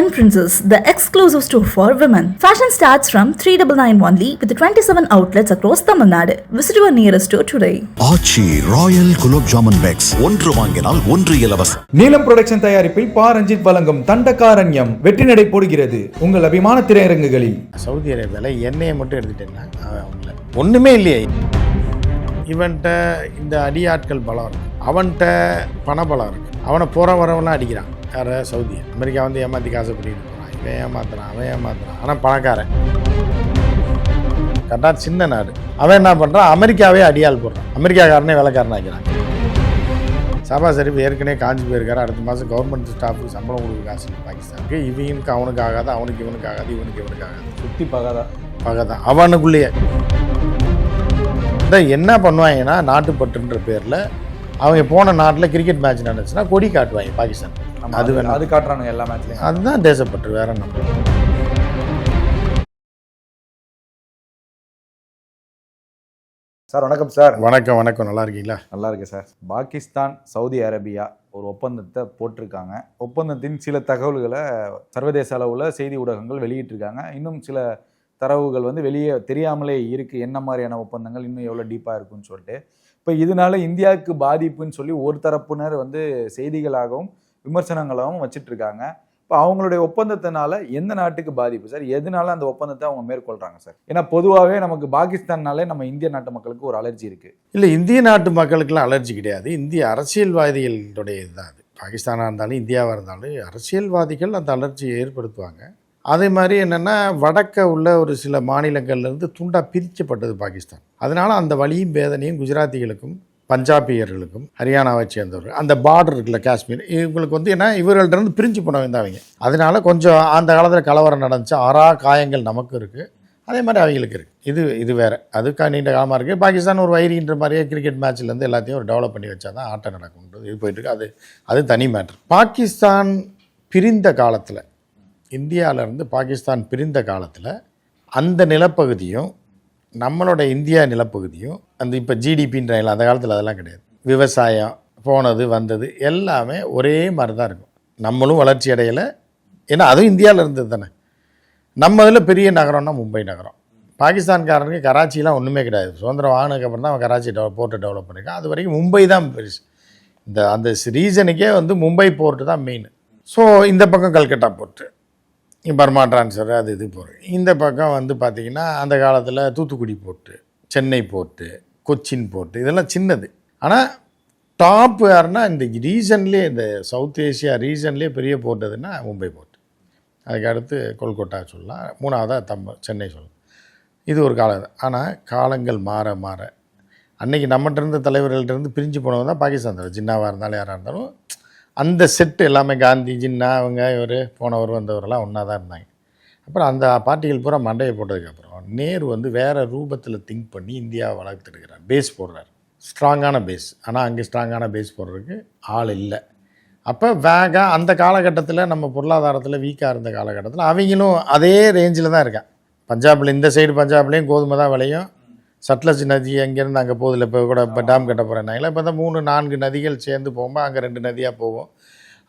Yen Princess, the exclusive store for women. Fashion starts from 3991 only with 27 outlets across Tamil Nadu. Visit your nearest store today. Aachi royal gulab jamun packs ஒன்று வாங்கினால் ஒன்று இலவசம். நீலம் production தயாரிப்பில் பா ரஞ்சித் வழங்கும் தண்டகாரண்யம் வெற்றி நடை போடுகிறது உங்கள் அபிமான திரையரங்குகளில். சவுதி அரேபியாவில் எண்ணெயை மட்டும் எடுத்துட்டேன்னா அவன் அவங்கள. ஒன்றுமே இல்லையே. இவன்கிட்ட இந்த அடியாட்கள் பலம் இருக்கு. அவன்கிட்ட பணபலம் இருக்கு. அவனை போகிற வரவெல்லாம் அடிக்கிறான். யார சவுதி. அமெரிக்கா வந்து ஏமாற்றி காசு பண்ணிட்டு போகிறான் இவன் ஏமாத்துறான் அவன் ஏமாத்துறான். ஆனால் பணக்காரன். கரெக்டாக சின்ன நாடு. அவன் என்ன பண்ணுறான் அமெரிக்காவே அடியாள் போடுறான். அமெரிக்காக்காரனே வேலைக்காரன் ஆக்கிறான் சபா ஷெரீப் ஏற்கனவே காஞ்சி போயிருக்காரு. அடுத்த மாதம் கவர்மெண்ட் ஸ்டாஃபுக்கு சம்பளம் கொடுக்க காசு பாகிஸ்தானுக்கு. இவனுக்கு அவனுக்கு ஆகாது? அவனுக்கு இவனுக்கு ஆகாது. இவனுக்கு இவனுக்கு ஆகாது. சுத்தி பகாதா. பகை தான் அவனுக்குள்ளேயே. இதான் என்ன பண்ணுவாங்கன்னா நாட்டுப்பற்றுன்ற பேரில் அவங்க போன நாட்டில் கிரிக்கெட் மேட்ச் நடந்துச்சுன்னா கொடி காட்டுவாங்க பாகிஸ்தான். அது அது வேணும். அது காட்டுறானுங்க எல்லா மேட்ச்லயும் அதுதான் தேசப்பற்று வேற நம்ம சார் வணக்கம் சார். வணக்கம் வணக்கம். நல்லா இருக்கீங்களா? நல்லா இருக்கு சார். பாகிஸ்தான் சவுதி அரேபியா ஒரு ஒப்பந்தத்தை போட்டிருக்காங்க. ஒப்பந்தத்தின் சில தகவல்களை சர்வதேச அளவில் செய்தி ஊடகங்கள் வெளியிட்டிருக்காங்க. இன்னும் சில தரவுகள் வந்து வெளியே தெரியாமலே இருக்கு. என்ன மாதிரியான ஒப்பந்தங்கள் இன்னும் எவ்வளோ டீப்பாக இருக்குன்னு சொல்லிட்டு. இப்போ இதனால இந்தியாவுக்கு பாதிப்புன்னு சொல்லி ஒரு தரப்பினர் வந்து செய்திகளாகவும் விமர்சனங்களாகவும் வச்சிட்டு இருக்காங்க இப்போ அவங்களுடைய ஒப்பந்தத்தினால எந்த நாட்டுக்கு பாதிப்பு? சார் எதனால அந்த ஒப்பந்தத்தை அவங்க மேற்கொள்றாங்க சார்? ஏன்னா பொதுவாகவே நமக்கு பாகிஸ்தான்னாலே நம்ம இந்திய நாட்டு மக்களுக்கு ஒரு அலர்ஜி இருக்கு. இல்லை இந்திய நாட்டு மக்களுக்கெல்லாம் அலர்ஜி கிடையாது. இந்திய அரசியல்வாதிகளுடைய இதுதான் அது. பாகிஸ்தானாக இருந்தாலும் இந்தியாவாக இருந்தாலும் அரசியல்வாதிகள் அந்த அலர்ஜியை ஏற்படுத்துவாங்க. அதே மாதிரி என்னென்னா வடக்க உள்ள ஒரு சில மாநிலங்கள்லேருந்து துண்டாக பிரிக்கப்பட்டது பாகிஸ்தான். அதனால் அந்த வழியும் வேதனையும் குஜராத்திகளுக்கும் பஞ்சாபியர்களுக்கும் ஹரியானாவை சேர்ந்தவர்கள். அந்த பார்டர் இருக்குல்ல காஷ்மீர் இவங்களுக்கு வந்து என்ன இவர்கள்ட்டருந்து பிரிஞ்சு போனவங்க தான் அவங்க அதனால கொஞ்சம் அந்த காலத்தில் கலவரம் நடந்துச்சு ஆறா காயங்கள் நமக்கு இருக்குது அதே மாதிரி அவங்களுக்கு இருக்குது இது இது வேறு. அதுக்கா நீண்ட காலமாக இருக்குது பாகிஸ்தான் ஒரு வைரின்ற மாதிரியே கிரிக்கெட் மேட்ச்லேருந்து எல்லாத்தையும் ஒரு டெவலப் பண்ணி வச்சா தான் ஆட்டம் நடக்கும்ன்றது இது போயிட்டுருக்கு அது அது தனி மேட்ரு பாகிஸ்தான் பிரிந்த காலத்தில் இந்தியாவிலேருந்து பாகிஸ்தான் பிரிந்த காலத்தில் அந்த நிலப்பகுதியும் நம்மளோட இந்தியா நிலப்பகுதியும் அந்த இப்போ ஜிடிபின்ற அந்த காலத்தில் அதெல்லாம் கிடையாது. விவசாயம் போனது வந்தது எல்லாமே ஒரே மாதிரி தான் இருக்கும். நம்மளும் வளர்ச்சி அடையலை. ஏன்னா அதுவும் இந்தியாவில் இருந்தது தானே. நம்ம இதில் பெரிய நகரம்னா மும்பை நகரம். பாகிஸ்தான்காரனுக்கு கராச்சிலாம் ஒன்றுமே கிடையாது. சுதந்திரம் வாங்கினதுக்கு அப்புறம் தான் அவன் கராச்சி டெவலப் போர்ட்டை டெவலப் பண்ணியிருக்கான். அது வரைக்கும் மும்பை தான் பெருசு. இந்த அந்த ரீசனுக்கே வந்து மும்பை போர்ட்டு தான் மெயின் ஸோ இந்த பக்கம் கல்கட்டா போர்ட்டு பர்மா ட்ரான்ஸ்ஃபர் அது இது போகிறது இந்த பக்கம் வந்து பார்த்திங்கன்னா அந்த காலத்தில் Thoothukudi port Chennai port Cochin port இதெல்லாம் சின்னது. ஆனால் டாப் யாருன்னா இந்த ரீசன்லேயே இந்த சவுத் ஏஷியா ரீசன்லேயே பெரிய போர்ட் எதுன்னா மும்பை போர்ட் அதுக்கு அடுத்து கொல்கட்டா சொல்லலாம். மூணாவதாக தம்ப சென்னை சொல்லலாம். இது ஒரு காலம். ஆனால் காலங்கள் மாற மாற அன்னைக்கு நம்மகிட்ட இருந்த தலைவர்கள்ட்ட இருந்து பிரிஞ்சு போனவங்க தான் பாகிஸ்தான் தலைவர். ஜின்னாவாக இருந்தாலும் யாராக இருந்தாலும் அந்த செட்டு எல்லாமே காந்தி ஜின்னா அவங்க இவர் போனவர் வந்தவரெல்லாம் ஒன்றா தான் இருந்தாங்க. அப்புறம் அந்த பார்ட்டிகள் பூரா மண்டையை போட்டதுக்கப்புறம் நேரு வந்து வேறு ரூபத்தில் திங்க் பண்ணி இந்தியாவை வளர்த்துருக்கிறார் பேஸ் போடுறார். ஸ்ட்ராங்கான பேஸ் ஆனால் அங்கே ஸ்ட்ராங்கான பேஸ் போடுறதுக்கு ஆள் இல்லை. அப்போ வேகா அந்த காலகட்டத்தில் நம்ம பொருளாதாரத்தில் வீக்காக இருந்த காலகட்டத்தில் அவங்களும் அதே ரேஞ்சில் தான் இருக்கான் பஞ்சாபில் இந்த சைடு பஞ்சாப்லேயும் கோதுமை தான் விளையும். சட்லஜ் நதி அங்கேருந்து அங்கே போகுதில்ல இப்போ கூட இப்போ டேம் கட்ட போகிறேன்னாங்களா இப்போ தான் மூணு நான்கு நதிகள் சேர்ந்து போகும்போது அங்கே ரெண்டு நதியாக போகும்.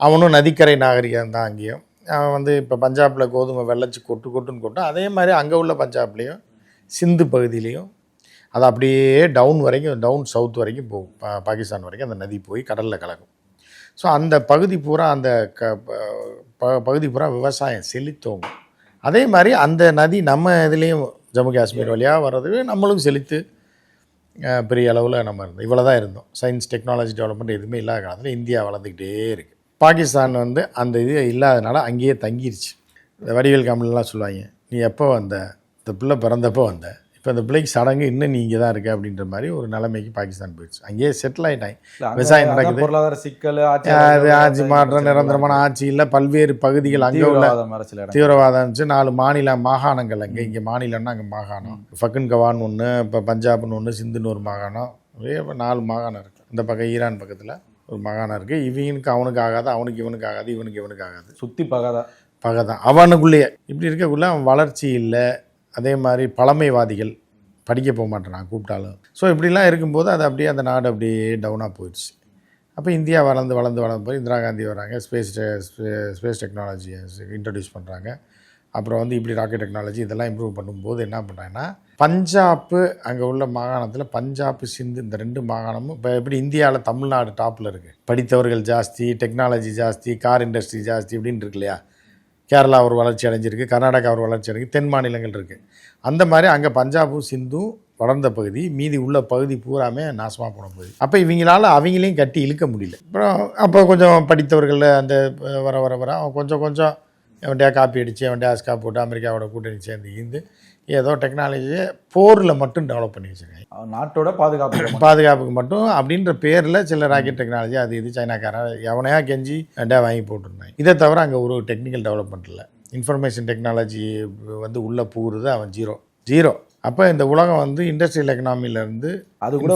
அவனும் நதிக்கரை நாகரிகம் தான் அங்கேயும். அவன் வந்து இப்போ பஞ்சாபில் கோதுமை வெள்ளச்சி கொட்டு கொட்டுன்னு கொட்டும் அதே மாதிரி அங்கே உள்ள பஞ்சாப்லேயும் சிந்து பகுதியிலையும் அது அப்படியே டவுன் வரைக்கும் டவுன் சவுத் வரைக்கும் போகும். பா பாகிஸ்தான் வரைக்கும் அந்த நதி போய் கடலில் கலக்கும். ஸோ அந்த பகுதி பூரா அந்த க ப பகுதி பூரா விவசாயம் செழித்தோங்கும். அதே மாதிரி அந்த நதி நம்ம இதுலேயும் ஜம்மு காஷ்மீர் வழியாக வர்றது நம்மளும் செழித்து அஹ், பெரிய அளவில் நம்ம இருந்தோம். இவ்வளோ தான் இருந்தோம். சயின்ஸ் டெக்னாலஜி டெவலப்மெண்ட் எதுவுமே இல்லாத காலத்தில் இந்தியா வளர்ந்துக்கிட்டே இருக்குது பாகிஸ்தான் வந்து அந்த இது இல்லாதனால அங்கேயே தங்கிருச்சு. இந்த வடிவேல் கம்பெனிலாம் சொல்லுவாங்க நீ எப்போ வந்த? இந்த பிள்ளை பிறந்தப்போ வந்த? இப்போ அந்த பிள்ளைக்கு சடங்கு இன்னும் நீ இங்கே தான் இருக்க அப்படின்ற மாதிரி ஒரு நிலைமைக்கு பாகிஸ்தான் போயிடுச்சு. அங்கேயே செட்டில் ஆகிட்டாங்க விவசாயம் நடக்குது. பொருளாதார சிக்கல் ஆட்சி ஆட்சி மாற்றம் நிரந்தரமான ஆட்சி இல்லை பல்வேறு பகுதிகள் அங்கே உள்ள தீவிரவாதம் இருந்துச்சு. நாலு மாநில மாகாணங்கள் அங்கே. இங்கே மாநிலம்னா அங்கே மாகாணம். ஃபக்குன் கவான் ஒன்று இப்போ பஞ்சாப்னு ஒன்று சிந்துன்னு ஒரு மாகாணம். இப்ப நாலு மாகாணம் இருக்குது இந்த பக்கம் ஈரான் பக்கத்தில் ஒரு மாகாணம் இருக்குது இவனுக்கு அவனுக்கு ஆகாது அவனுக்கு இவனுக்கு ஆகாது இவனுக்கு இவனுக்கு ஆகாது. சுத்தி பகாதா. பகை தான் அவனுக்குள்ளேயே. இப்படி இருக்கக்குள்ள அவன் வளர்ச்சி இல்லை. அதே மாதிரி பழமைவாதிகள் படிக்க போக மாட்டேறான் கூப்பிட்டாலும். ஸோ இப்படிலாம் இருக்கும்போது அது அப்படியே அந்த நாடு அப்படியே டவுனாக போயிடுச்சு. அப்போ இந்தியா வளர்ந்து வளர்ந்து வளர்ந்து போய் இந்திரா காந்தி வராங்க. ஸ்பேஸ் ஸ்பேஸ் டெக்னாலஜியை இன்ட்ரடியூஸ் பண்ணுறாங்க அப்புறம் வந்து இப்படி ராக்கெட் டெக்னாலஜி இதெல்லாம் இம்ப்ரூவ் பண்ணும்போது என்ன பண்ணுறாங்கன்னா பஞ்சாப்பு அங்கே உள்ள மாகாணத்தில் பஞ்சாப் சிந்து இந்த ரெண்டு மாகாணமும் இப்போ எப்படி இந்தியாவில் தமிழ்நாடு டாப்பில் இருக்குது படித்தவர்கள் ஜாஸ்தி டெக்னாலஜி ஜாஸ்தி கார் இண்டஸ்ட்ரி ஜாஸ்தி இப்படின்னு இருக்கு இல்லையா? கேரளா ஒரு வளர்ச்சி அடைஞ்சிருக்கு கர்நாடகா ஒரு வளர்ச்சி அடைஞ்சிருக்கு தென் மாநிலங்கள் இருக்குது அந்த மாதிரி அங்கே பஞ்சாபும் சிந்தும் வளர்ந்த பகுதி மீதி உள்ள பகுதி பூராமே நாசமாக போன பகுதி. அப்போ இவங்களால அவங்களையும் கட்டி இழுக்க முடியல. அப்புறம் அப்போ கொஞ்சம் படித்தவர்கள் அந்த வர வர வர அவன் கொஞ்சம் கொஞ்சம் எவன்டையா காப்பி அடித்து எவன்டையா அஸ்கா போட்டு அமெரிக்காவோட கூட்டணி சேர்ந்து இருந்து ஏதோ டெக்னாலஜியை போரில் மட்டும் டெவலப் பண்ணி வச்சுருக்காங்க. அவன் நாட்டோட பாதுகாப்பு பாதுகாப்புக்கு மட்டும் அப்படின்ற பேரில் சில ராக்கெட் டெக்னாலஜி அது இது சைனாக்காரன் எவனையா கெஞ்சி ரெண்டா வாங்கி போட்டிருந்தாங்க. இதை தவிர அங்கே ஒரு டெக்னிக்கல் டெவலப்மெண்ட் இல்லை. இன்ஃபர்மேஷன் டெக்னாலஜி வந்து உள்ளே பூகுறது அவன் ஜீரோ ஜீரோ அப்போ இந்த உலகம் வந்து இண்டஸ்ட்ரியல் எக்கனாமிலேருந்து அது கூட.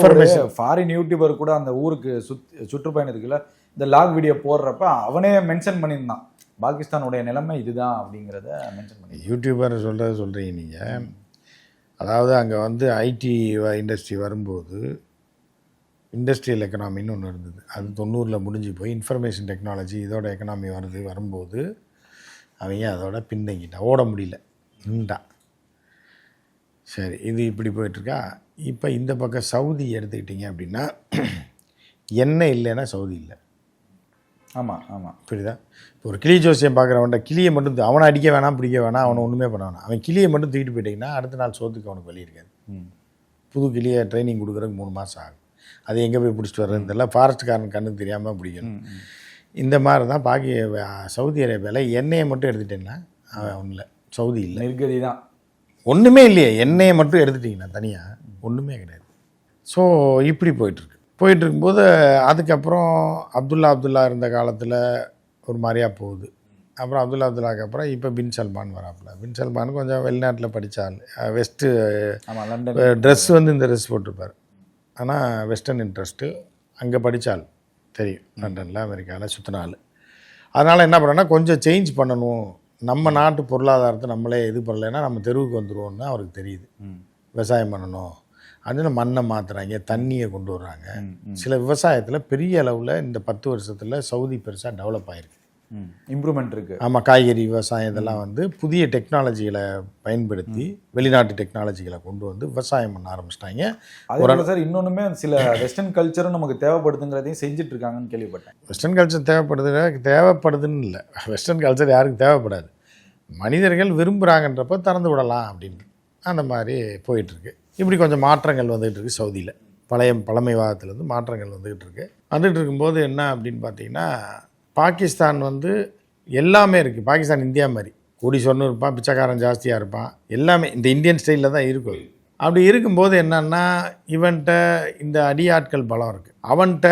ஃபாரின் யூடியூபர் கூட அந்த ஊருக்கு சுத் சுற்றுப்பயணத்துக்குள்ள இந்த லாக் வீடியோ போடுறப்ப அவனே மென்ஷன் பண்ணியிருந்தான். பாகிஸ்தானுடைய நிலைமை இதுதான் அப்படிங்கிறத மென்ஷன் பண்ணி யூடியூபர் சொல்கிறத சொல்கிறீங்க நீங்கள் அதாவது அங்கே வந்து ஐடி இண்டஸ்ட்ரி வரும்போது இண்டஸ்ட்ரியல் எக்கனாமின்னு ஒன்று இருந்தது. அது தொண்ணூறில் முடிஞ்சு போய் இன்ஃபர்மேஷன் டெக்னாலஜி இதோட எக்கனாமி வருது வரும்போது அவங்க அதோட பின்தங்கிட்டான் ஓட முடியல. நின்றான் சரி இது இப்படி போயிட்டுருக்கா? இப்போ இந்த பக்கம் சவுதி எடுத்துக்கிட்டிங்க அப்படின்னா எண்ணெய் இல்லைன்னா சவுதி இல்லை. ஆமா ஆமா. புரியுதா? இப்போ ஒரு கிளி ஜோசியம் பார்க்குறவன்ட்ட கிளியை மட்டும் அவனை அடிக்க வேணாம் பிடிக்க வேணாம் அவனை ஒன்றுமே பண்ண வேணாம். அவன் கிளியை மட்டும் தூக்கிட்டு போயிட்டீங்கன்னா அடுத்த நாள் சோத்துக்கு அவனுக்கு வழி இருக்காது. புது கிளியை ட்ரைனிங் கொடுக்குறதுக்கு மூணு மாதம் ஆகும். அது எங்கே போய் பிடிச்சிட்டு வர்றது தெரியல. ஃபாரஸ்ட்காரன் கண்ணுக்கு தெரியாமல் பிடிக்கணும். இந்த மாதிரி தான் பாக்கி சவுதி அரேபியாவில் எண்ணெயை மட்டும் எடுத்துட்டேன்னா அவன் ஒன்றும் இல்லை சவுதி இல்லை. நிர்கதி தான். ஒன்றுமே இல்லையே. எண்ணெயை மட்டும் எடுத்துட்டிங்கன்னா தனியாக ஒன்றுமே கிடையாது. ஸோ இப்படி போயிட்டுருக்கு போயிட்டு இருக்கும்போது அதுக்கப்புறம் அப்துல்லா அப்துல்லா இருந்த காலத்தில் ஒரு மாதிரியா போகுது. அப்புறம் அப்துல்லா அப்துல்லாக்கு அப்புறம் இப்போ பின் சல்மான் வராப்புல. பின் சல்மான் கொஞ்சம் வெளிநாட்டில் படித்தாள் வெஸ்ட்டு ட்ரெஸ் வந்து இந்த ட்ரெஸ் போட்டிருப்பார். ஆனால் வெஸ்டர்ன் இன்ட்ரெஸ்ட்டு அங்கே படித்தாள் தெரியும். லண்டனில் அமெரிக்காவில் சுற்றினாள் அதனால் என்ன பண்ணேன்னா கொஞ்சம் சேஞ்ச் பண்ணணும். நம்ம நாட்டு பொருளாதாரத்தை நம்மளே இது பண்ணலைன்னா நம்ம தெருவுக்கு வந்துடுவோம்னு அவருக்கு தெரியுது. விவசாயம் பண்ணணும். அதில் மண்ணை மாற்றுறாங்க தண்ணியை கொண்டு வர்றாங்க. சில விவசாயத்தில் பெரிய அளவில் இந்த பத்து வருஷத்தில் சவுதி பெருசாக டெவலப் ஆயிருக்கு. ம். இம்ப்ரூவ்மெண்ட் இருக்கு. ஆமாம் காய்கறி விவசாயம் இதெல்லாம் வந்து புதிய டெக்னாலஜிகளை பயன்படுத்தி வெளிநாட்டு டெக்னாலஜிகளை கொண்டு வந்து விவசாயம் பண்ண ஆரம்பிச்சிட்டாங்க. போல சார் இன்னொன்றுமே சில வெஸ்டர்ன் கல்ச்சரும் நமக்கு தேவைப்படுதுங்கிறதையும் செஞ்சுட்டு இருக்காங்கன்னு கேள்விப்பட்டேன். வெஸ்டர்ன் கல்ச்சர் தேவைப்படுது தேவைப்படுதுன்னு இல்லை. வெஸ்டர்ன் கல்ச்சர் யாருக்கும் தேவைப்படாது. மனிதர்கள் விரும்புகிறாங்கன்றப்ப திறந்து விடலாம் அப்படின்னு அந்த மாதிரி போயிட்டுருக்கு இப்படி கொஞ்சம் மாற்றங்கள் வந்துகிட்டு இருக்கு சவுதியில். பழைய பழமைவாதத்துலேருந்து மாற்றங்கள் வந்துகிட்டு இருக்கு. வந்துகிட்டு இருக்கும்போது என்ன அப்படின்னு பார்த்தீங்கன்னா பாகிஸ்தான் வந்து எல்லாமே இருக்குது பாகிஸ்தான் இந்தியா மாதிரி. கோடீஸ்வரனும் இருப்பான் பிச்சைக்காரன் ஜாஸ்தியாக இருப்பான். எல்லாமே இந்த இந்தியன் ஸ்டைலில் தான் இருக்கும். அப்படி இருக்கும்போது என்னன்னா இவன்கிட்ட இந்த அடியாட்கள் பலம் இருக்குது அவன்கிட்ட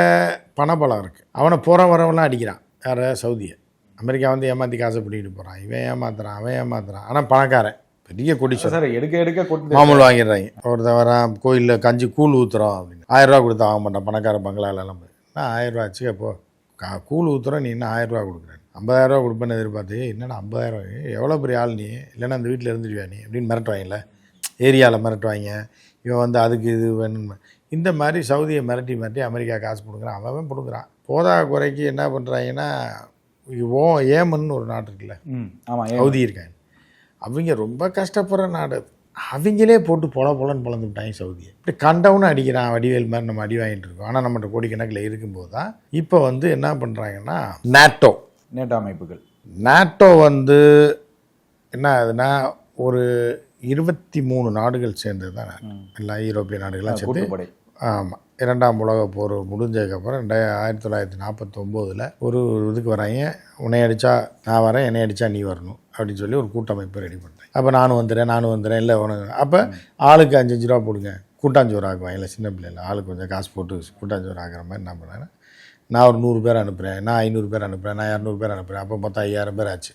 பணபலம் இருக்குது அவனை போகிற வரவெல்லாம் அடிக்கிறான். வேறு சவுதியை. அமெரிக்கா வந்து ஏமாற்றி காசை பிடிக்கிட்டு போகிறான் இவன் ஏமாத்துறான் அவன் ஏமாத்துறான். ஆனால் பணக்காரன். பெரிய கோடீஸ்வரன். சார் எடுக்க எடுக்க கொண்டு மாமூல் வாங்கிடுறாங்க. ஒருத்தன் வரான் கோயிலில் கஞ்சி கூழ் ஊற்றுறோம் அப்படின்னு. ஆயிரரூவா கொடுத்தா வாங்க மாட்டான் பணக்கார பங்களாலெல்லாம் போய். நான் ஆயிரரூவா ஆச்சு அப்போ? கா கூழ் ஊற்றுறோம் நீ என்ன ஆயிரரூவா கொடுக்குறேன் ஐம்பதாயிரரூவா கொடுப்பேன்னு எதிர்பார்த்து என்னடா ஐம்பதாயிரம் எவ்வளோ பெரிய ஆள் நீ? இல்லைன்னா அந்த வீட்டில் இருந்துடுவியா நீ? அப்படின்னு மிரட்டுவாங்கல்ல. ஏரியாவில் மிரட்டுவாங்க. இவன் வந்து அதுக்கு இது வேணும்னு. இந்த மாதிரி சவுதியை மிரட்டி மிரட்டி அமெரிக்கா காசு கொடுக்குறான். அவன் கொடுக்குறான். போதா குறைக்கு என்ன பண்ணுறாங்கன்னா ஓ ஏமன் ஒரு நாடு இருக்குல்ல. ம் ஆமா ஏன் சவுதி இருக்காங்க. அவங்க ரொம்ப கஷ்டப்படுற நாடு. அவங்களே போட்டு பொல பொலன்னு பொழந்து விட்டாங்க சவுதியை. இப்படி கண்டவனும் அடிக்கிறான் வடிவேல் மாதிரி நம்ம அடி வாங்கிட்டு இருக்கோம். ஆனால் நம்மகிட்ட கோடிக்கணக்கில் இருக்கும்போது தான் இப்போ வந்து என்ன பண்ணுறாங்கன்னா நாட்டோ. நேட்டோ அமைப்புகள். நாட்டோ வந்து என்ன ஆகுதுன்னா ஒரு இருபத்தி மூணு நாடுகள் சேர்ந்தது தான் எல்லா யூரோப்பிய நாடுகள்லாம் சேர்ந்து ஆமாம் இரண்டாம் உலகப் போர் முடிஞ்சதுக்கப்புறம் ரெண்டாயிர ஆயிரத்தி தொள்ளாயிரத்தி நாற்பத்தொம்போதில் ஒரு இதுக்கு வராங்க உன்னை அடித்தா நான் வரேன் என்னை அடித்தா நீ வரணும். அப்படின்னு சொல்லி ஒரு கூட்டமைப்பை ரெடி பண்ணேன் அப்போ நானும் வந்துடுறேன் நானும் வந்துடுறேன் இல்லை உனக்கு அப்போ ஆளுக்கு அஞ்சு அஞ்சு ரூபா போடுங்க. கூட்டாஞ்சோறு ஆக்குவாங்க. இல்லை சின்ன பிள்ளைல ஆளுக்கு கொஞ்சம் காசு போட்டு கூட்டாஞ்சோறு ஆகிற மாதிரி என்ன பண்ணேன் நான் ஒரு நூறு பேர் அனுப்புகிறேன் நான் ஐநூறு பேர் அனுப்புகிறேன் நான் இரநூறு பேர் அனுப்புகிறேன் அப்போ மொத்தம் ஐயாயிரம் பேர் ஆச்சு.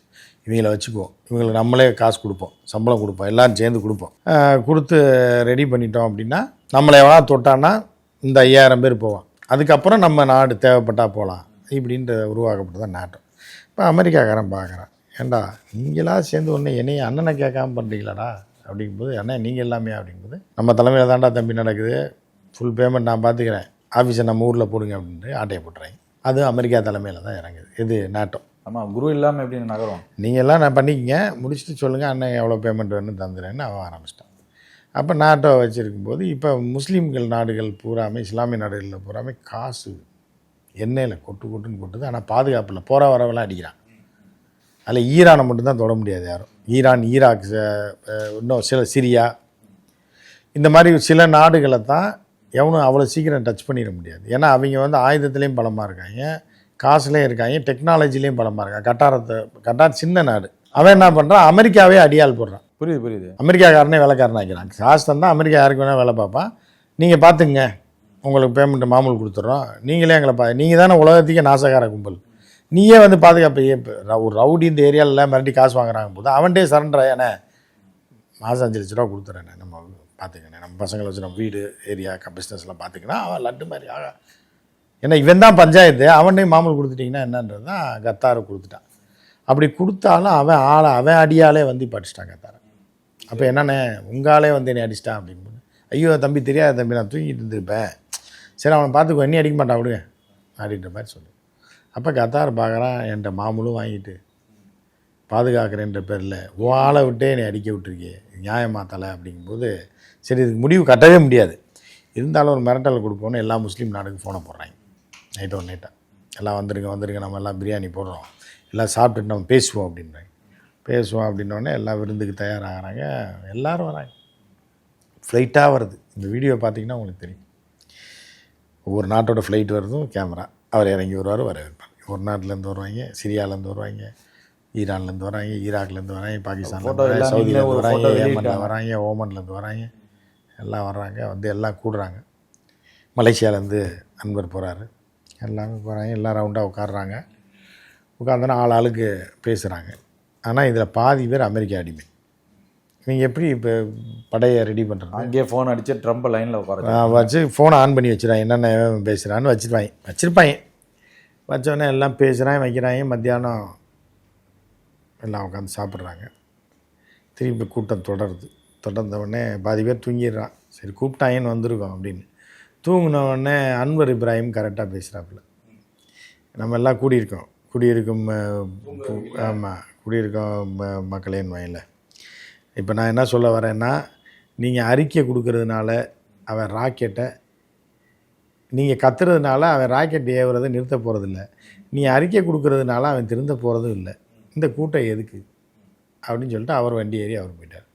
இவங்களை வச்சுக்குவோம் இவங்களுக்கு நம்மளே காசு கொடுப்போம். சம்பளம் கொடுப்போம். எல்லோரும் சேர்ந்து கொடுப்போம். கொடுத்து ரெடி பண்ணிட்டோம் அப்படின்னா நம்மளை எவனா தொட்டான்னா இந்த ஐயாயிரம் பேர் போவான். அதுக்கப்புறம் நம்ம நாடு தேவைப்பட்டா போகலாம் இப்படின்ற உருவாக்கப்பட்டதான் நாட்டம். இப்போ அமெரிக்காக்காரன் பார்க்குறான் ஏண்டா நீங்களா சேர்ந்து ஒன்று என்னைய அண்ணனை கேட்காம பண்ணுறீங்களாடா அப்படிங்கும்போது அண்ணன் நீங்கள் எல்லாமே அப்படிங்கும்போது நம்ம தலைமையில் தான்டா தம்பி நடக்குது. ஃபுல் பேமெண்ட் நான் பார்த்துக்கிறேன் ஆஃபீஸை நம்ம ஊரில் போடுங்க அப்படின்ட்டு ஆட்டையை போட்டுறாங்க அது அமெரிக்கா தலைமையில் தான் இறங்குது. இது நாட்டோ. ஆமா குரு இல்லாம எப்படி நகரும்? நீங்கள் எல்லாம் நான் பண்ணிக்கங்க. முடிச்சுட்டு சொல்லுங்கள் அண்ணன் எவ்வளோ பேமெண்ட் வேணும் தந்துடுறேன்னு அவன் ஆரம்பிச்சிட்டான். அப்போ நாட்டோ வச்சுருக்கும் போது இப்போ முஸ்லீம்கள் நாடுகள் பூராமே இஸ்லாமிய நாடுகளில் பூராமே காசு எண்ணெயில் கொட்டு கொட்டுன்னு கொட்டுது. ஆனால் பாதுகாப்பில் போகிற வரவெல்லாம் அடிக்கிறான். அதில் ஈரானை மட்டும்தான் தொட முடியாது யாரும். ஈரான் ஈராக் இன்னும் சில சிரியா. இந்த மாதிரி சில நாடுகளை தான் எவனும் அவ்வளோ சீக்கிரம் டச் பண்ணிட முடியாது. ஏன்னா அவங்க வந்து ஆயுதத்துலேயும் பலமாக இருக்காங்க காசுலேயும் இருக்காங்க டெக்னாலஜிலையும் பலமாக இருக்காங்க. கட்டாரத்தை கட்டார் சின்ன நாடு. அவன் என்ன பண்ணுறான் அமெரிக்காவே அடியால் போடுறான். புரியுது புரியுது. அமெரிக்காக்காரனே வேலைக்காரன் ஆக்கிறான் காசு தந்தால் அமெரிக்கா யாருக்கு வேணால் வேலை பார்ப்பான். நீங்கள் பார்த்துங்க உங்களுக்கு பேமெண்ட் மாமூல் கொடுத்துட்றோம் நீங்களே எங்களை பா நீங்கள் தானே உலகத்துக்கே நாசகார கும்பல். நீயே வந்து பாதுகாப்பு ரவு- ஒரு ரவுடி இந்த ஏரியாவில் மிரட்டி காசு வாங்குறாங்க போது அவன்கிட்டே சரண்டர் ஏண்ணே மாதம் அஞ்சு லட்ச ரூபா கொடுத்துறேண்ணே. நம்ம பார்த்துக்கண்ணே நம்ம பசங்களை வச்சு நம்ம வீடு ஏரியா பிஸ்னஸ்லாம் பார்த்துக்கினா அவன் லட்டு மாதிரி ஆகா ஏன்னா இவன் தான் பஞ்சாயத்து. அவனே மாமூல் கொடுத்துட்டிங்கன்னா என்னன்றது தான் கத்தாரை கொடுத்துட்டான். அப்படி கொடுத்தாலும் அவன் ஆளை அவன் அடியாலே வந்து இப்போ அடிச்சிட்டான் கத்தாரை. அப்போ என்னண்ணே உங்காலே வந்து என்னை அடிச்சிட்டான் அப்படின்னு ஐயோ தம்பி தெரியாத தம்பி நான் தூங்கிட்டு இருந்திருப்பேன். சரி அவனை பார்த்துக்கோ என்னையும் அடிக்க மாட்டான் விடுங்க அப்படின்ற மாதிரி சொல்லு. அப்போ கத்தார் பார்க்குறான் என்கிட்ட மாமூலும் வாங்கிட்டு. பாதுகாக்கிறேன்ற பேரில் ஓ ஆளை விட்டே என்னை அடிக்க விட்டுருக்கே நியாயமா தலை அப்படிங்கும்போது சரி இதுக்கு முடிவு கட்டவே முடியாது. இருந்தாலும் ஒரு மிரட்டல் கொடுப்போன்னு எல்லா முஸ்லீம் நாடுக்கு ஃபோனை போடுறாங்க. நைட்டோ நைட்டாக எல்லாம் வந்துருங்க வந்துருங்க நம்ம எல்லாம் பிரியாணி போடுறோம். எல்லாம் சாப்பிட்டுட்டு நம்ம பேசுவோம் அப்படின்றாங்க. பேசுவோம் அப்படின்னோடனே எல்லாம் விருந்துக்கு தயாராகிறாங்க எல்லோரும் வராங்க. ஃப்ளைட்டாக வருது. இந்த வீடியோ பார்த்தீங்கன்னா உங்களுக்கு தெரியும். ஒவ்வொரு நாட்டோட ஃப்ளைட் வருதும் கேமரா அவர் இறங்கி வருவார் வர ஒரு நாட்டிலேருந்து வருவாங்க சிரியாலேருந்து வருவாங்க ஈரான்லேருந்து வராங்க ஈராக்லேருந்து வராங்க பாகிஸ்தான்லேருந்து வராங்க சவுதியிலேருந்து வராங்க ஏமனில். வராங்க ஓமன்லேருந்து வராங்க எல்லாம் வர்றாங்க வந்து எல்லாம் கூடுறாங்க. மலேசியாலேருந்து அன்பர் போகிறாரு எல்லாமே போகிறாங்க எல்லாம் ரவுண்டாக உட்காடுறாங்க உட்காந்தோன்னா ஆள் ஆளுக்கு பேசுகிறாங்க ஆனால் இதில் பாதி பேர் அமெரிக்கா அடிமை. நீங்கள் எப்படி இப்போ படையை ரெடி பண்ணுறது அங்கேயே ஃபோன் அடிச்சு ட்ரம்ப் லைன்ல உட்கார வச்சு ஃபோனை ஆன் பண்ணி வச்சிடறான் என்னென்ன பேசுகிறான்னு வச்சுருப்பாங்க. வச்சுருப்பாங்க. வச்சோடனே எல்லாம் பேசுகிறாங்க வைக்கிறாங்க மத்தியானம் எல்லாம் உட்காந்து சாப்பிட்றாங்க. திருப்பி கூட்டம் தொடருது. தொடர்ந்த உடனே பாதி பேர் தூங்கிடுறான். சரி கூப்பிட்டாங்கன்னு வந்திருக்கோம் அப்படின்னு. தூங்கின உடனே அன்வர் இப்ராஹிம் கரெக்டாக பேசுகிறாப்புல நம்ம எல்லாம் கூடியிருக்கோம். குடியிருக்கும் ஆமாம் குடியிருக்கோம் ம- மக்களேன்னு வயலில் இப்போ நான் என்ன சொல்ல வரேன்னா நீங்கள் அறிக்கை கொடுக்கறதுனால அவன் ராக்கெட்டை நீங்கள் கத்துறதுனால அவன் ராக்கெட் ஏவுறதை நிறுத்த போகிறதில்ல நீ அறிக்கை கொடுக்கறதுனால அவன் திருந்த போகிறதும் இல்லை. இந்த கூட்டம் எதுக்கு? அப்படின்னு சொல்லிட்டு அவர் வண்டி ஏறி அவர் போயிட்டார்.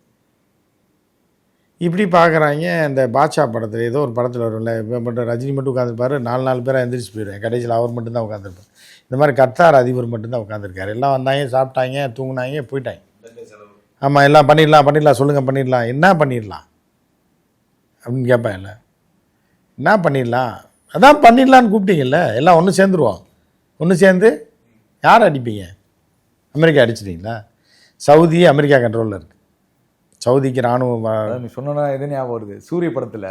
இப்படி பார்க்குறாங்க இந்த பாட்ஷா படத்தில். ஏதோ ஒரு படத்தில் வரும்ல இப்போ மட்டும் ரஜினி மட்டும் உட்காந்துருப்பாரு நாலு நாலு பேராக எந்திரிச்சு போயிடுவேன் கடைசியில் அவர் மட்டும்தான் உட்காந்துருப்பார் இந்த மாதிரி கத்தார் அதிபர் மட்டும்தான் உட்காந்துருக்காரு எல்லாம் வந்தாங்க சாப்பிட்டாங்க தூங்குனாங்க போயிட்டாங்க. ஆமாம் எல்லாம் பண்ணிடலாம் பண்ணிடலாம் சொல்லுங்கள் பண்ணிடலாம். என்ன பண்ணிடலாம்? அப்படின்னு கேட்பேன் இல்லை என்ன பண்ணிடலாம்? அதான் பண்ணிடலான்னு கூப்பிட்டீங்கல்ல? எல்லாம் ஒன்று சேர்ந்துருவோம். ஒன்று சேர்ந்து யார் அடிப்பீங்க? அமெரிக்கா அடிச்சிட்டீங்களா? சவுதி அமெரிக்கா கண்ட்ரோலில் இருக்குது சவுதிக்கு அதாவது நீ சொன்னா எது ஞாபகம் வருது? சூரிய படத்துல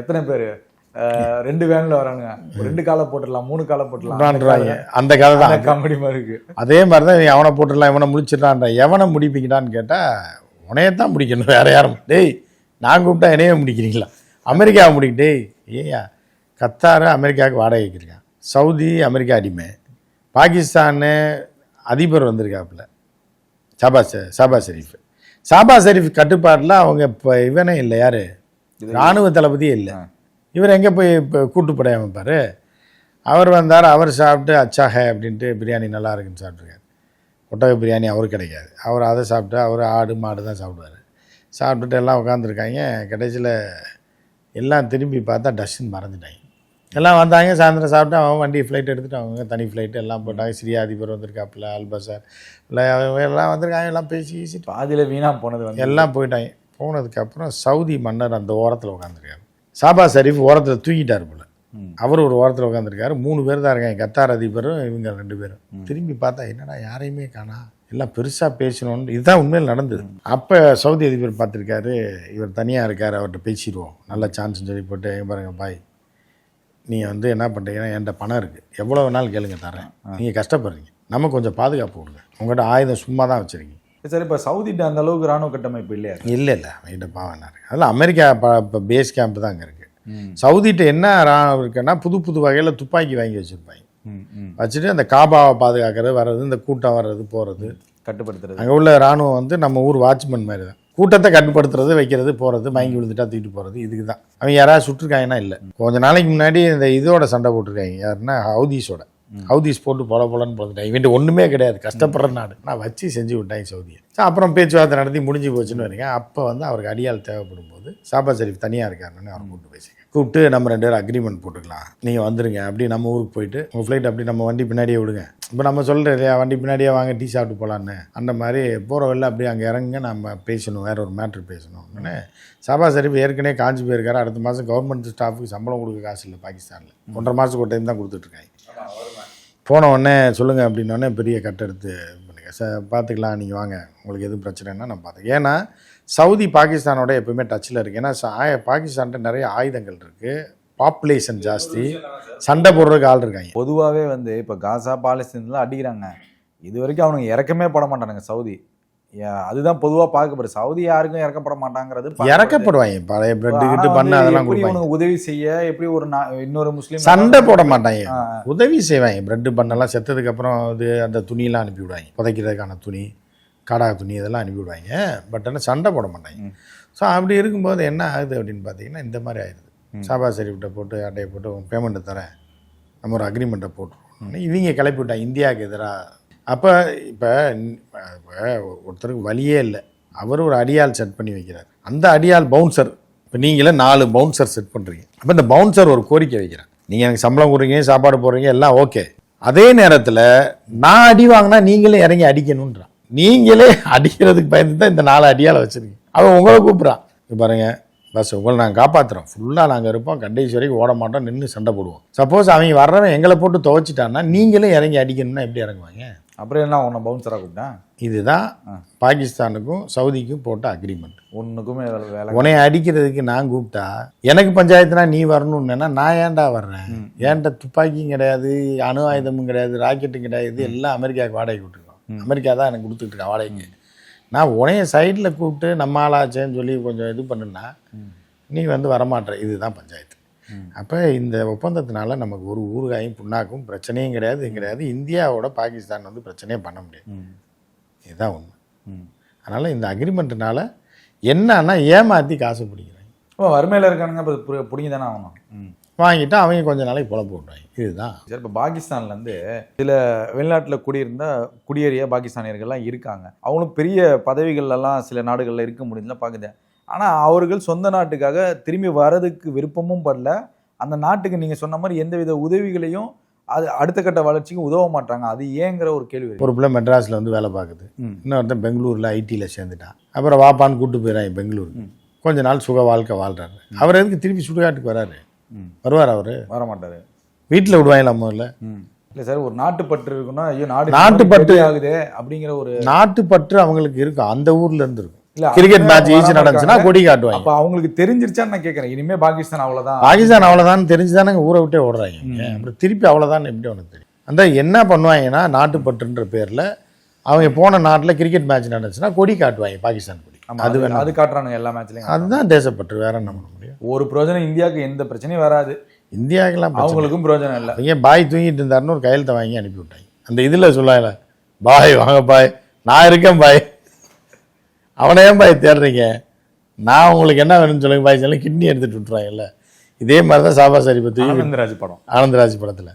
எத்தனை பேர்? ரெண்டு வேன்ல வரானுங்க. ஒரு ரெண்டு காலை போட்டுடலாம் மூணு காலை போட்டுடலாம். பண்றாங்க அந்த கதை தான். காமெடி மாதிரி இருக்கு. அதே மாதிரி தான் அவனை போட்டுடலாம் இவனை முடிச்சிடலான்ற எவனை முடிப்பீங்கடான்னு கேட்டால் உனையத்தான் முடிக்கணும் வேற யாரும். டேய் நான் கூப்பிட்டா என்னையே முடிக்கிறீங்களா? அமெரிக்காவை முடிக்க டேய் ஏயா கத்தார் அமெரிக்காவுக்கு வாடகை வைக்கிறான் சவுதி அமெரிக்கா அடிமை. பாகிஸ்தானு அதிபர் வந்திருக்காப்புல. சாபா சாபா ஷெரீஃப். சாபா ஷெரீஃப் கட்டுப்பாட்டில் அவங்க இப்போ இவனே இல்லை யார்? இராணுவ தளபதியே இல்லை. இவர் எங்கே போய் இப்போ கூட்டுப்படை அமைப்பார்? அவர் வந்தார் அவர் சாப்பிட்டு அச்சாக அப்படின்ட்டு பிரியாணி நல்லா இருக்குன்னு சாப்பிட்ருக்காரு ஒட்டக பிரியாணி அவருக்கு கிடைக்காது. அவர் அதை சாப்பிட்டு அவர் ஆடு மாடு தான் சாப்பிடுவார். சாப்பிட்டுட்டு எல்லாம் உட்காந்துருக்காங்க கடைசியில் எல்லாம் திரும்பி பார்த்தா டஸ்ட்பின் மறந்துட்டாங்க. எல்லாம் வந்தாங்க சாயந்தரம் சாப்பிட்டு அவன் வண்டி ஃப்ளைட் எடுத்துட்டு அவங்க தனி ஃப்ளைட் எல்லாம் போட்டாங்க. சிரியா அதிபர் வந்திருக்காப்புல அல்பசார் இல்லை அவங்க எல்லாம் வந்திருக்காங்க எல்லாம் பேசி பேசிட்டு பாதியில வீணா போனது வந்து எல்லாம் போயிட்டாங்க. போனதுக்கப்புறம் சவுதி மன்னர் அந்த ஓரத்தில் உட்காந்துருக்காரு சாபா ஷரீஃப் ஓரத்தில் தூக்கிட்டார் போல. அவர் ஒரு ஓரத்தில் உட்காந்துருக்காரு மூணு பேர் தான் இருக்காங்க. கத்தார் அதிபரும் இவங்க ரெண்டு பேரும். திரும்பி பார்த்தா என்னடா யாரையுமே காணா. எல்லாம் பெருசாக பேசணும்னு இதுதான் உண்மையில் நடந்தது. அப்போ சவுதி அதிபர் பார்த்துருக்காரு. இவர் தனியாக இருக்கார். அவர்கிட்ட பேசிடுவோம். நல்ல சான்ஸ்னு சொல்லி போட்டு "இங்க பாருங்க பாய் நீங்கள் வந்து என்ன பண்ணுறீங்கன்னா என்கிட்ட பணம் இருக்குது எவ்வளோ வேணாலும் கேளுங்க தரேன். நீங்கள் கஷ்டப்படுறீங்க. நம்ம கொஞ்சம் பாதுகாப்பு கொடுங்க. உங்கள்கிட்ட ஆயுதம் சும்மா தான் வச்சுருக்கீங்க. சரி இப்ப சவுதிட்ட அந்த அளவுக்கு ராணுவ கட்டமைப்பு இல்லையா இல்லை இல்லை. அவங்ககிட்ட பாவம் இருக்கு. அதில் அமெரிக்கா இப்போ பேஸ் கேம்ப் தான் அங்கே இருக்குது சவுதிகிட்ட என்ன ராணுவம் இருக்குன்னா புது புது வகையில் துப்பாக்கி வாங்கி வச்சுருப்பாங்க. வச்சுட்டு அந்த காபாவை பாதுகாக்கிறது வர்றது இந்த கூட்டம் வர்றது போகிறது கட்டுப்படுத்துறது. அங்கே உள்ள இராணுவம் வந்து நம்ம ஊர் வாட்ச்மேன் மாதிரி தான். கூட்டத்தை கட்டுப்படுத்துறது வைக்கிறது போகிறது மயங்கி விழுந்துட்டா தூக்கிட்டு போகிறது இதுக்கு தான் அவங்க யாராவது சுட்டிருக்காங்கன்னா இல்லை. கொஞ்ச நாளைக்கு முன்னாடி இந்த இதோட சண்டை போட்டிருக்காங்க. யாருன்னா ஹவுதீஸோட. ஹவுதீஸ் போட்டு பொல பொலன்னு போட்டுட்டாங்க. இவன்ட்டு ஒன்றுமே கிடையாது. கஷ்டப்படுற நாடு. நான் வச்சு செஞ்சு விட்டாங்க சவுதியை. சரி, அப்புறம் பேச்சுவார்த்தை நடத்தி முடிஞ்சு போச்சுன்னு வரீங்க அப்போ வந்து அவருக்கு அடியாள் தேவைப்படும் போது சாபா ஷெரீஃப் தனியாக இருக்காருன்னு அவரை கூப்பிட்டு பேசிங்க கூப்பிட்டு நம்ம ரெண்டு பேரும் அக்ரிமெண்ட் போட்டுக்கலாம். நீங்கள் வந்துடுங்க அப்படி நம்ம ஊருக்கு போயிட்டு உங்கள் ஃப்ளைட் அப்படி நம்ம வண்டி பின்னாடியே விடுங்க. இப்போ நம்ம சொல்கிறோம் இல்லையா வண்டி பின்னாடியே வாங்க டீ சாப்பிட்டு போகலான்னு அந்த மாதிரி போகிற வெளில அப்படியே அங்கே இறங்க நம்ம பேசணும் வேற ஒரு மேட்ரு பேசணும். சபா சரிப்பு ஏற்கனவே காஞ்சி போயிருக்காரு. அடுத்த மாதம் கவர்மெண்ட் ஸ்டாஃபுக்கு சம்பளம் கொடுக்க காசு இல்லை பாகிஸ்தானில். ஒன்றரை மாதத்துக்கு ஒரு டைம் தான் கொடுத்துட்ருக்காங்க. போன உடனே சொல்லுங்கள் அப்படின்னோடனே பெரிய கட்டெடுத்து பண்ணுங்க ச பார்த்துக்கலாம் நீங்கள் வாங்க. உங்களுக்கு எதுவும் பிரச்சனைனா நான் பார்த்துக்கேன் ஏன்னா சவுதி பாகிஸ்தானோட எப்பவுமே டச்சில் இருக்குது ஏன்னா பாகிஸ்தான்கிட்ட நிறைய ஆயுதங்கள் இருக்குது பாப்புலேஷன் ஜாஸ்தி. சண்டை போடுறதுக்கு ஆள் இருக்காங்க. பொதுவாகவே வந்து இப்போ காசா பாலஸ்தீன்லாம் அடிக்கிறாங்க. இது வரைக்கும் அவனுங்க இறக்கமே பட மாட்டானுங்க சவுதி. அதுதான் பொதுவாக பார்க்கப்படுது. சவுதி யாருக்கும் இறக்கப்பட மாட்டாங்கிறது. இறக்கப்படுவாங்க பழைய பிரெட்டு ஆனா கிட்டு பண்ண அதெல்லாம் கொடுப்பாங்க. உதவி செய்ய எப்படி ஒரு இன்னொரு முஸ்லீம் சண்டை போட மாட்டாங்க. உதவி செய்வாங்க. பிரெட்டு பண்ணெல்லாம் செத்ததுக்கு அப்புறம் இது அந்த துணியெல்லாம் அனுப்பி விடுவாங்க புதைக்கிறதுக்கான துணி. காடா துணி இதெல்லாம் அனுப்பி விடுவாங்க பட் ஆனால் சண்டை போட மாட்டாங்க. ஸோ அப்படி இருக்கும்போது என்ன ஆகுது அப்படின்னு பார்த்தீங்கன்னா இந்த மாதிரி ஆயிடுது. சாபா ஷெரீஃப்கிட்ட போட்டு அட்டையை போட்டு பேமெண்ட்டை தரேன். நம்ம ஒரு அக்ரிமெண்ட்டை போட்டுருவோம் இவங்க கிளப்பி விட்டாங்க. இந்தியாவுக்கு எதிராக. அப்போ இப்போ ஒருத்தருக்கு வழியே இல்லை. அவர் ஒரு அடியாள் செட் பண்ணி வைக்கிறார். அந்த அடியாள் பவுன்சர் இப்போ நீங்களே நாலு பவுன்சர் செட் பண்ணுறீங்க அப்போ இந்த பவுன்சர் ஒரு கோரிக்கை வைக்கிறார். நீங்கள் எனக்கு சம்பளம் கொடுறீங்க சாப்பாடு போடுறீங்க எல்லாம் ஓகே அதே நேரத்தில் நான் அடி வாங்கினா நீங்களே இறங்கி அடிக்கணுன்றான் நீங்களே அடிக்கிறதுக்கு பயந்து தான் இந்த நாலு அடியால் வச்சுருக்கீங்க. அவன் உங்களை கூப்பிட்றான். பாருங்க பஸ் உங்களை நாங்கள் காப்பாற்றுறோம் ஃபுல்லாக நாங்கள் இருப்போம். கடைசி வரைக்கும் ஓட மாட்டோம் நின்று சண்டை போடுவோம். சப்போஸ் அவங்க வர்றவன் எங்களை போட்டு துவைச்சிட்டான்னா நீங்களே இறங்கி அடிக்கணும்னா எப்படி இறங்குவாங்க? அப்புறம் என்ன உன்னை பவுன்சராக கூப்பிட்டேன் இதுதான் பாகிஸ்தானுக்கும் சவுதிக்கும் போட்ட அக்ரிமெண்ட் ஒன்றுக்குமே வேலை உன்னை அடிக்கிறதுக்கு நான் கூப்பிட்டா எனக்கு பஞ்சாயத்துனா நீ வரணும்னா நான் ஏன்டா வர்றேன்? ஏன்டா துப்பாக்கியும் கிடையாது அணு ஆயுதமும் கிடையாது ராக்கெட்டும் கிடையாது எல்லாம் அமெரிக்காவுக்கு வாடகைக்கு விட்டுருக்கோம் அமெரிக்கா தான் எனக்கு கொடுத்துட்டு இருக்கா வாடகைக்கு நான் உனைய சைடில் கூப்பிட்டு நம்ம ஆளாச்சேன்னு சொல்லி கொஞ்சம் இது பண்ணுனா நீ வந்து வரமாட்ற இதுதான் பஞ்சாயத்து. அப்போ இந்த ஒப்பந்தத்தினால நமக்கு ஒரு ஊறுகாயும் புண்ணாக்கும் பிரச்சனையும் கிடையாது கிடையாது. இந்தியாவோட பாகிஸ்தான் வந்து பிரச்சனையே பண்ண முடியாது. இதுதான் உண்மை. ம். அதனால் இந்த அக்ரிமெண்ட்னால என்னன்னா ஏமாற்றி காசு பிடிக்கிறாங்க இப்போ வறுமையில் இருக்கானுங்க இப்போ பு- பிடிங்கி தானே ஆகணும். வாங்கிட்டு அவங்க கொஞ்ச நாளைக்கு பொழப்பு விட்றாங்க இதுதான். சரி இப்போ பாகிஸ்தான்லேருந்து சில வெளிநாட்டில் குடியிருந்த குடியேறிய பாகிஸ்தானியர்கள்லாம் இருக்காங்க. அவங்களும் பெரிய பதவிகள்லாம் சில நாடுகளில் இருக்க முடியுதுல பார்க்குது ஆனால் அவர்கள் சொந்த நாட்டுக்காக திரும்பி வரதுக்கு விருப்பமும் படல. அந்த நாட்டுக்கு நீங்கள் சொன்ன மாதிரி எந்தவித உதவிகளையும் அது அடுத்த கட்ட வளர்ச்சிக்கு உதவ மாட்டாங்க. அது ஏங்கிற ஒரு கேள்வி. ஒரு பிள்ளை மெட்ராஸில் வந்து வேலை பார்க்குது. இன்னொருத்தன் பெங்களூரில் ஐடியில் சேர்ந்துட்டான் அப்புறம் வாப்பான்னு கூட்டு போயிடறாங்க பெங்களூருக்கு. கொஞ்ச நாள் சுக வாழ்க்கை வாழ்றாரு. அவர் எதுக்கு திருப்பி சுடுகாட்டுக்கு வராரு. வருவார் அவர்? வர மாட்டாரு வீட்டில் விடுவாங்களா முதல்ல இல்லை சார் ஒரு நாட்டுப்பற்று இருக்குன்னா ஐயோ நாடு நாட்டுப்பற்று- ஆகுது அப்படிங்கிற ஒரு நாட்டுப்பற்று அவங்களுக்கு இருக்கும் அந்த ஊர்ல இருந்து இருக்கும் இல்ல, கிரிக்கெட் மேட்ச் ஈச்சு வராம நடந்துச்சுன்னா. கொடி காட்டுவாங்க. அப்ப அவங்களுக்கு தெரிஞ்சிருச்சான்னு நான் கேட்கறேன் இனிமே பாகிஸ்தான் அவ்வளவுதான். பாகிஸ்தான் அவ்வளோதான் தெரிஞ்சுதானே ஊரை விட்டே ஓடுறாங்க. அப்புறம் திருப்பி அவ்வளோதான் எப்படி உனக்கு தெரியும்? அந்த என்ன பண்ணுவாங்கன்னா நாட்டுப்பற்றுன்ற பேரில் அவங்க போன நாட்டில் கிரிக்கெட் மேட்ச் நடந்துச்சுன்னா கொடி காட்டுவாங்க பாகிஸ்தான் அது அது வேணும். அது காட்டுறானுங்க எல்லா மேட்ச்லயும் அதுதான் தேசப்பற்று வேற என்ன பண்ண முடியும்? ஒரு பிரயோஜனம் இந்தியாவுக்கு எந்த பிரச்சனையும் வராது. இந்தியாவுக்கெல்லாம் அவங்களுக்கும் பிரயோஜனம் இல்லை. அவங்க பாய் தூங்கிட்டு இருந்தாருன்னு ஒரு கையெழுத்தை வாங்கி அனுப்பி விட்டாங்க அந்த இதில் சொல்லல பாய் வாங்க பாய். நான் இருக்கேன் பாய். அவனை ஏன் பாய் தேடுறீங்க? நான் உங்களுக்கு என்ன வேணும்னு சொல்லுங்க பாய் சொல்லி கிட்னி எடுத்துட்டு விட்டுருவாங்கல்ல இதே மாதிரி தான் சாபா சரி பற்றி ஆனந்தராஜ் படம். ஆனந்தராஜ் படத்தில்.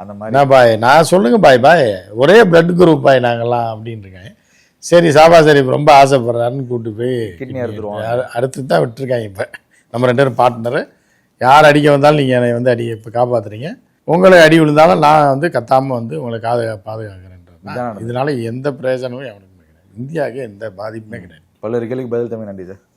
அந்த மாதிரி. என்ன பாய்? நான் சொல்லுங்க பாய் பாய். ஒரே பிளட் குரூப் பாய் நாங்கெல்லாம் அப்படின்னு இருக்காங்க சரி சாபா ஷரீப் ரொம்ப ஆசைப்படுறாருன்னு கூப்பிட்டு போய் கிட்னி அறுத்துருவாங்க. அறு- அறுத்து தான் விட்டுருக்காங்க இப்போ. நம்ம ரெண்டு பேரும் பார்ட்னரு யார் அடிக்க வந்தாலும் நீங்கள் என்னை வந்து அடி இப்போ காப்பாத்துறீங்க. உங்களுக்கு அடி விழுந்தாலும் நான் வந்து கத்தாமல் வந்து உங்களை காது பாதுகாக்கிறேன்றது. இதனால எந்த பிரயோஜனமும் அவனுக்கு கிடையாது. இந்தியாவுக்கு எந்த பாதிப்புமே கிடையாது. பல்வேறு கேள்விக்கு பதில் தமிழ் நன்றி சார்.